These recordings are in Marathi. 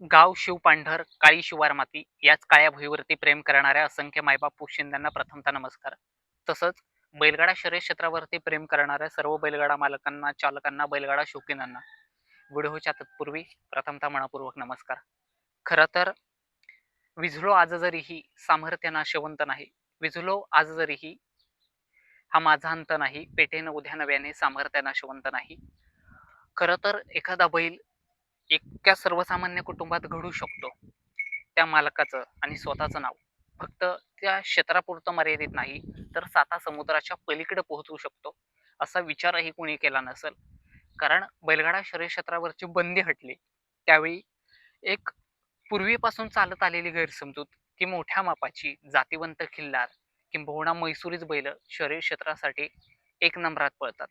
गाव शिवपांढर काळी शिवार माती याच काळ्या भुईवरती प्रेम करणाऱ्या असंख्य मायबाप पुशिंद्यांना प्रथमतः नमस्कार. तसंच बैलगाडा शर्यत क्षेत्रावरती प्रेम करणाऱ्या सर्व बैलगाडा मालकांना चालकांना बैलगाडा शौकीनांना व्हिडिओच्या तत्पूर्वी प्रथमतः मनापूर्वक नमस्कार. खरं तर विझलो आज जरीही सामर्थ्य नाशवंत नाही. विझलो आज जरीही हा माझा अंत नाही. पेटेनं उद्या नव्याने सामर्थ्य नाशवंत नाही. खरं तर एखादा बैल इतक्या सर्वसामान्य कुटुंबात घडू शकतो. त्या मालकाचं आणि स्वतःचं नाव. फक्त त्या क्षेत्रापुरतं मर्यादित नाही तर साता समुद्राच्या पलीकडे पोहोचू शकतो असा विचारही कोणी केला नसेल. कारण बैलगाडा शरीर क्षेत्रावरची बंदी हटली. त्यावेळी एक पूर्वीपासून चालत आलेली गैरसमजूत की मोठ्या मापाची जातीवंत खिल्लार किंबहुना मैसुरीच बैल शरीर क्षेत्रासाठी एक नंबरात पळतात.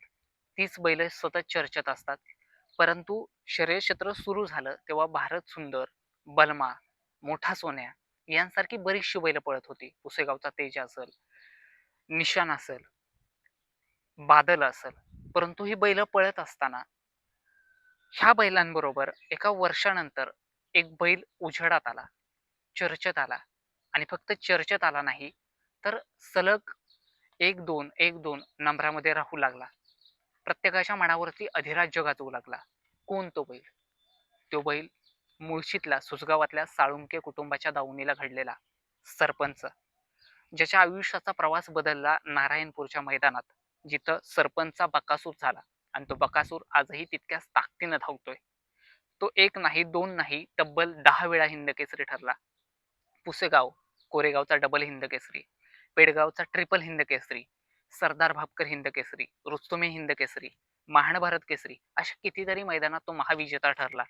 तीच बैल सतत चर्चेत असतात. परंतु शर्यक्षेत्र सुरू झालं तेव्हा भारत सुंदर बलमा मोठा सोन्या यांसारखी बरीचशी बैल पळत होती. पुसेगावचा तेज असेल निशान असेल बादल असेल परंतु ही बैल पळत असताना ह्या बैलांबरोबर एका वर्षानंतर एक बैल उजेडात आला चर्चेत आला आणि फक्त चर्चेत आला नाही तर सलग एक दोन एक दोन नंबरामध्ये राहू लागला. प्रत्येकाच्या मनावरती अधिराज्य गाजवू लागला. कोण तो बैल? तो बैल मुळशीतला सुसगावातल्या साळुंके कुटुंबाच्या दावणीला घडलेला सरपंच ज्याच्या आयुष्याचा प्रवास बदलला नारायणपूरच्या मैदानात जिथं सरपंचचा बकासूर झाला. आणि तो बकासूर आजही तितक्याच ताकदीनं धावतोय. तो एक नाही दोन नाही तब्बल दहा वेळा हिंदकेसरी ठरला. पुसेगाव कोरेगावचा डबल हिंदकेसरी पेडगावचा ट्रिपल हिंदकेसरी सरदार भापकर हिंद केसरी रुस्तुमे हिंद केसरी महान भारत केसरी अशा कितीतरी मैदानात तो महाविजेता ठरला.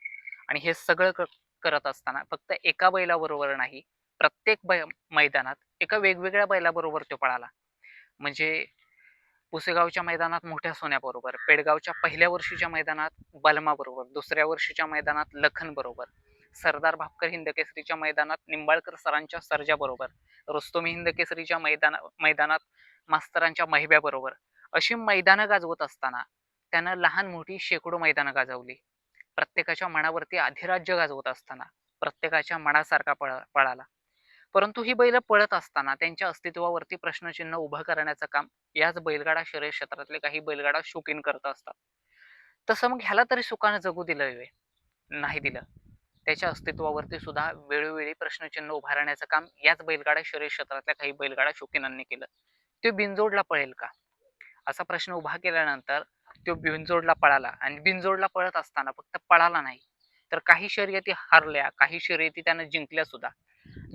आणि हे सगळं करत असताना फक्त एका बैलाबरोबर नाही प्रत्येक बै मैदानात एका वेगवेगळ्या बैलाबरोबर तो पळाला. म्हणजे पुसेगावच्या मैदानात मोठ्या सोन्याबरोबर पेडगावच्या पहिल्या वर्षीच्या मैदानात बलमाबरोबर दुसऱ्या वर्षीच्या मैदानात लखन बरोबर सरदार भापकर हिंदकेसरीच्या मैदानात निंबाळकर सरांच्या सर्जा रुस्तोमी रुस्तुमी हिंद मैदाना मैदानात मास्तरांच्या महिब्याबरोबर अशी मैदानं गाजवत असताना त्यानं लहान मोठी शेकडो मैदानं गाजवली. प्रत्येकाच्या मनावरती अधिराज्य गाजवत असताना प्रत्येकाच्या मनासारखा पळ पळाला. परंतु ही बैल पळत असताना त्यांच्या अस्तित्वावरती प्रश्नचिन्ह उभं करण्याचं काम याच बैलगाडा शर्यत क्षेत्रातले काही बैलगाडा शौकीन करत असतात. तसं मग ह्याला तरी सुखानं जगू दिलं वे? नाही दिलं. त्याच्या अस्तित्वावरती सुद्धा वेळोवेळी प्रश्नचिन्ह उभारण्याचं काम याच बैलगाडा शरीर क्षेत्रातल्या काही बैलगाडा शौकीनांनी केलं. तो बिनजोडला पळेल का? असा प्रश्न उभा केल्यानंतर तो बिनजोडला पळाला आणि बिनजोडला पळत असताना फक्त पळाला नाही तर काही शर्यती हरल्या काही शर्यती त्यानं जिंकल्या सुद्धा.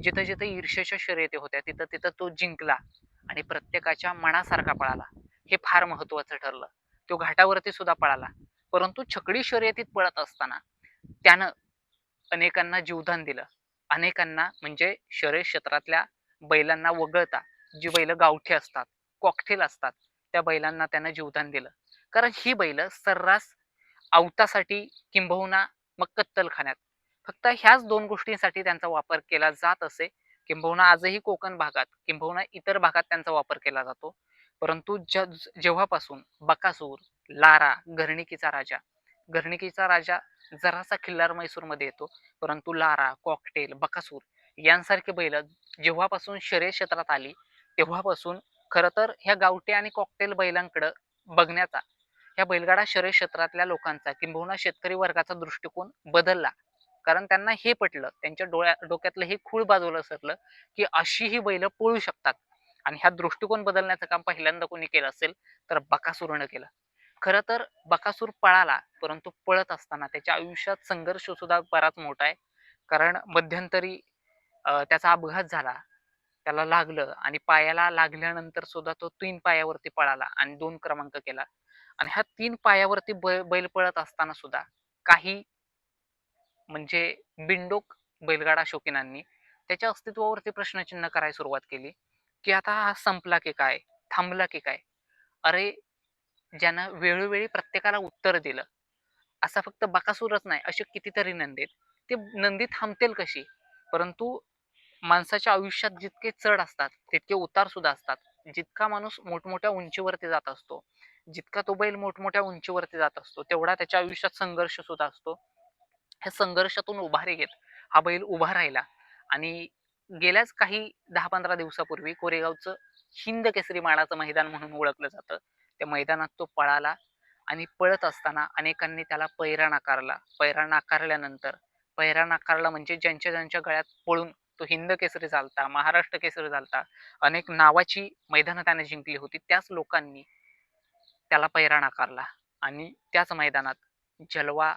जिथं जिथं ईर्ष्याच्या शर्यती होत्या तिथं तिथं तो जिंकला आणि प्रत्येकाच्या मनासारखा पळाला. हे फार महत्वाचं ठरलं. तो घाटावरती सुद्धा पळाला. परंतु छकडी शर्यतीत पळत असताना त्यानं अनेकांना जीवदान दिलं. अनेकांना म्हणजे शरय क्षेत्रातल्या बैलांना वगळता जी बैल गावठी असतात कॉकटेल असतात त्या बैलांना त्यांना जीवदान दिलं. कारण ही बैल सर्रास आवतासाठी किंबहुना मग कत्तलखान्यात. फक्त ह्याच दोन गोष्टींसाठी त्यांचा वापर केला जात असे. किंबहुना आजही कोकण भागात किंबहुना इतर भागात त्यांचा वापर केला जातो. परंतु ज जेव्हापासून बकासूर लारा घरणिकीचा राजा घरणिकीचा राजा जरासा खिल्लार मैसूरमध्ये येतो. परंतु लारा कॉकटेल बकासूर यांसारखे बैल जेव्हापासून शर्यत क्षेत्रात आली तेव्हापासून खरं तर ह्या गावठी आणि कॉकटेल बैलांकडे बघण्याचा ह्या बैलगाडा शर्यत क्षेत्रातल्या लोकांचा किंबहुना शेतकरी वर्गाचा दृष्टिकोन बदलला. कारण त्यांना हे पटलं त्यांच्या डोळ्या डोक्यातलं हे खूळ बाजूला सरलं की अशी ही बैल पळू शकतात. आणि ह्या दृष्टिकोन बदलण्याचं काम पहिल्यांदा कोणी केलं असेल तर बकासूरनं केलं. खरं तर बकासूर पळाला परंतु पळत असताना त्याच्या आयुष्यात संघर्ष सुद्धा बराच मोठा आहे. कारण मध्यंतरी त्याचा अपघात झाला त्याला लागलं आणि पायाला लागल्यानंतर सुद्धा तो तीन पायावरती पळाला आणि दोन क्रमांक केला. आणि ह्या तीन पायावरती बै बैल पळत असताना सुद्धा काही म्हणजे बिंडोक बैलगाडा शौकीनांनी त्याच्या अस्तित्वावरती प्रश्नचिन्ह करायला सुरुवात केली की आता हा संपला की काय थांबला की काय? अरे ज्यानं वेळोवेळी प्रत्येकाला उत्तर दिलं. असा फक्त बकासूरच नाही असे कितीतरी नंदीत ते नंदी थांबतील कशी? परंतु माणसाच्या आयुष्यात जितके चढ असतात तितके उतार सुद्धा असतात. जितका माणूस मोठमोठ्या उंचीवरती जात असतो जितका तो बैल मोठमोठ्या उंचीवरती जात असतो तेवढा त्याच्या आयुष्यात संघर्ष सुद्धा असतो. ह्या संघर्षातून उभारी घेत हा बैल उभा राहिला. आणि गेल्याच काही दहा पंधरा दिवसापूर्वी कोरेगावचं हिंद केसरी माळाचं मैदान म्हणून ओळखलं जातं. त्या मैदानात तो पळाला आणि पळत असताना अनेकांनी त्याला पैरा नाकारला. पैरा नाकारल्यानंतर पैरा नाकारला म्हणजे ज्यांच्या ज्यांच्या गळ्यात पळून तो हिंद केसरी चालता महाराष्ट्र केसरी चालता अनेक नावाची मैदानं त्याने जिंकली होती त्याच लोकांनी त्याला पैरा नाकारला आणि त्याच मैदानात जलवा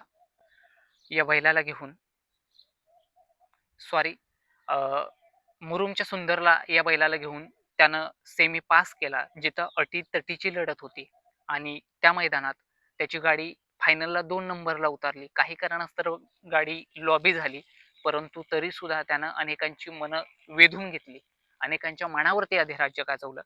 या बैलाला घेऊन सॉरी मुरुमच्या सुंदरला या बैलाला घेऊन त्यानं सेमी पास केला जिथं अटी तटीची लढत होती. आणि त्या मैदानात त्याची गाडी फायनलला दोन नंबरला उतरली. काही कारणास्तव गाडी लॉबी झाली परंतु तरी सुद्धा त्यानं अनेकांची मनं वेधून घेतली. अनेकांच्या मनावरती अधिराज्य गाजवलं.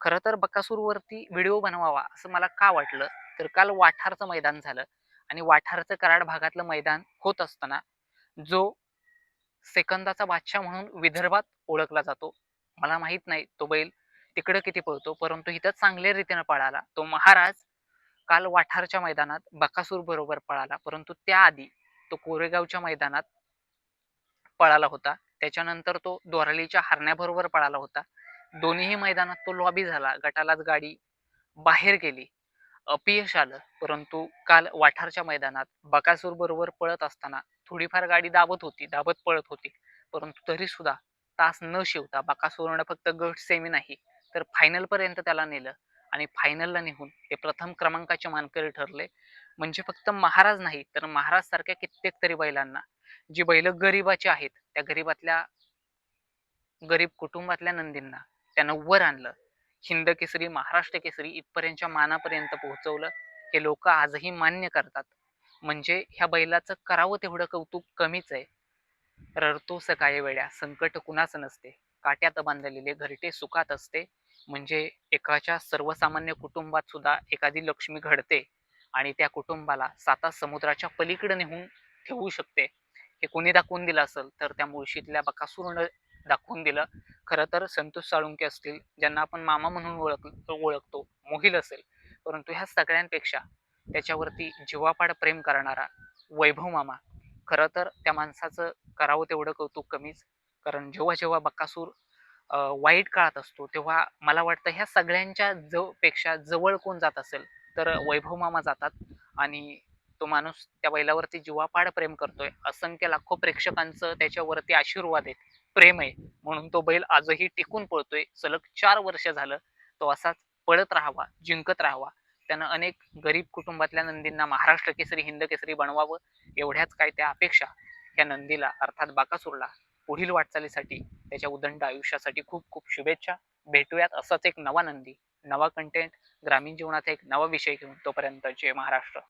खरं तर बकासूरवरती व्हिडिओ बनवावा असं मला का वाटलं? तर काल वाठारचं मैदान झालं. आणि वाठारचं कराड भागातलं मैदान होत असताना जो सेकंदाचा बादशाह म्हणून विदर्भात ओळखला जातो मला माहीत नाही तो बैल तिकडे किती पळतो परंतु इथं चांगल्या रीतीनं पळाला. तो महाराज काल वाठारच्या मैदानात बकासूर बरोबर पळाला परंतु त्याआधी तो कोरेगावच्या मैदानात पळाला होता. त्याच्यानंतर तो दोरालीच्या हरण्याबरोबर पळाला होता. दोन्हीही मैदानात तो लॉबी झाला. गटालाच गाडी बाहेर गेली. अपयश आलं परंतु काल वाठारच्या मैदानात बकासूर बरोबर पळत असताना थोडीफार गाडी दाबत होती दाबत पळत होती. परंतु तरी सुद्धा तास न शिवता बकासूरनं फक्त गट सेमी नाही तर फायनल पर्यंत त्याला नेलं आणि फायनलला नेहून ते प्रथम क्रमांकाचे मानकरी ठरले. म्हणजे फक्त महाराज नाही तर महाराज सारख्या कित्येक तरी बैलांना जी बैल गरिबाची आहेत त्या गरीबातल्या गरीब कुटुंबातल्या नंदींना त्यानं वर आणलं. हिंद केसरी महाराष्ट्र केसरी इथपर्यंतच्या मानापर्यंत पोहोचवलं. हे लोक आजही मान्य करतात. म्हणजे ह्या बैलाचं करावं तेवढं कौतुक कमीच आहे. रडतो सकाळी वेळा. संकट कुणाच नसते. काट्यात बांधलेले घरटे सुखात असते. म्हणजे एकाच्या सर्वसामान्य कुटुंबात सुद्धा एखादी लक्ष्मी घडते आणि त्या कुटुंबाला साता समुद्राच्या पलीकडे नेहून ठेवू शकते. हे कोणी दाखवून दिलं असेल तर त्या मुळशीतल्या बकासूरनं दाखवून दिलं. खरं तर संतोष साळुंके असतील ज्यांना आपण मामा म्हणून ओळख ओळखतो मोहिल असेल. परंतु ह्या सगळ्यांपेक्षा त्याच्यावरती जीवापाड प्रेम करणारा वैभव मामा खरं तर त्या माणसाचं करावं तेवढं कौतुक कमीच. कारण जेव्हा जेव्हा बकासूर वाईट काळात असतो तेव्हा मला वाटतं ह्या सगळ्यांच्या ज पेक्षा जवळ कोण जात असेल तर वैभव मामा जातात. आणि तो माणूस त्या बैलावरती जीवापाड प्रेम करतोय. असंख्य लाखो प्रेक्षकांचं त्याच्यावरती आशीर्वाद आहेत. प्रेम आहे. म्हणून तो बैल आजही टिकून पळतोय. सलग चार वर्ष झालं तो असाच पळत राहावा जिंकत राहावा. त्यानं अनेक गरीब कुटुंबातल्या नंदींना महाराष्ट्र केसरी हिंद केसरी बनवावं एवढ्याच काय त्या अपेक्षा या नंदीला अर्थात बाकासूरला पुढील वाटचालीसाठी त्याच्या उदंड आयुष्यासाठी खूप खूप शुभेच्छा. भेटूयात असाच एक नवा नंदी नवा कंटेंट ग्रामीण जीवनाचा एक नवा विषय घेऊन तोपर्यंत जय महाराष्ट्र.